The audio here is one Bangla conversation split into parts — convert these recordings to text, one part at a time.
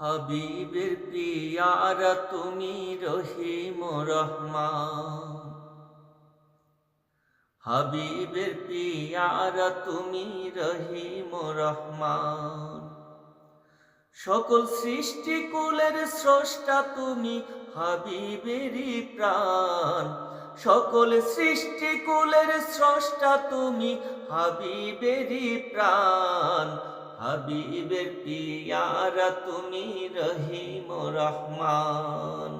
হাবিবের পিয়ারা তুমি রহিম রহমান। হাবিবের পিয়ারা তুমি রহিম রহমান। সকল সৃষ্টি কুলের স্রষ্টা তুমি হাবিবেরই প্রাণ। সকল সৃষ্টি কুলের স্রষ্টা তুমি হাবিবেরই প্রাণ। হাবিবের পিয়ারা, তুমি রহিম রহমান।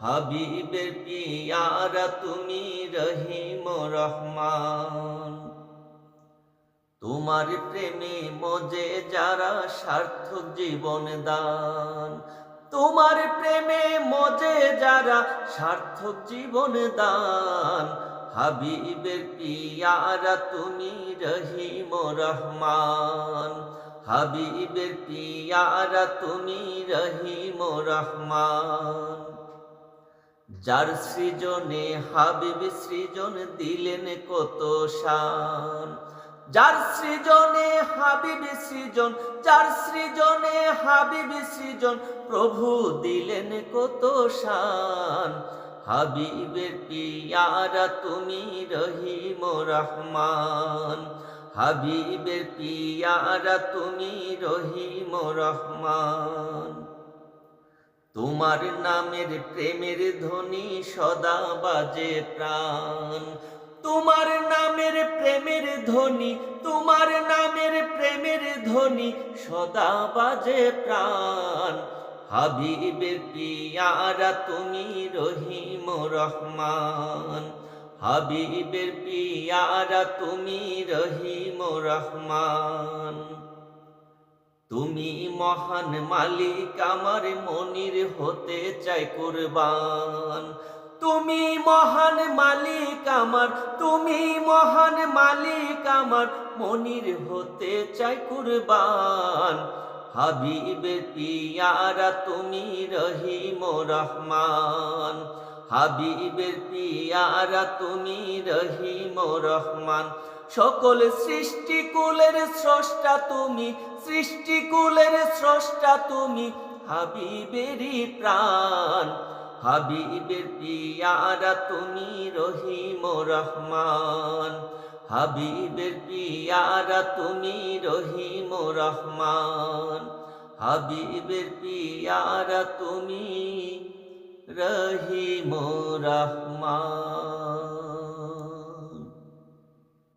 হাবিবের পিয়ারা, তুমি রহিম রহমান। তোমার প্রেমে মজে যারা সার্থক জীবন দান। তোমার প্রেমে মজে যারা সার্থক জীবন দান। হাবিবের পিয়ারা, তুমি রহিম রহমান। হাবিবের পিয়ারা তুমি রহিম রহমান। যার সৃজনে হাবিব সৃজন দিলেন কত শান। যার সৃজনে হাবিব সৃজন, যার সৃজনে হাবিব সৃজন প্রভু দিলেন কত শান। হাবিবের পিয়ারা তুমি রহিম রহমান। হাবিবের পিয়ারা, তুমি রহিম রহমান। তোমার নামের প্রেমের ধ্বনি সদা বাজে প্রাণ। তোমার নামের প্রেমের ধ্বনি, তোমার নামের প্রেমের ধ্বনি সদা বাজে প্রাণ। হাবিবের পিয়ারা, তুমি রহিম রহমান। হাবিবের পিয়ারা তুমি রহিম রহমান। তুমি মহান মালিক, আমার মনির হতে চাই কুরবান। তুমি মহান মালিক আমার, তুমি মহান মালিক আমার, মনির হতে চাই কুরবান। হাবিবের পিয়ারা তুমি রহিম রহমান। হাবিবের পিয়ারা তুমি রহিম রহমান। সকল সৃষ্টি কুলের স্রষ্টা তুমি সৃষ্টি কুলের স্রষ্টা তুমি, হাবিবেরই প্রাণ। হাবিবের পিয়ারা তুমি রহিম রহমান। হাবিবের পিয়ারা তুমি রহিম রহমান। হাবিবের পিয়ারা তুমি রহিম রহমান।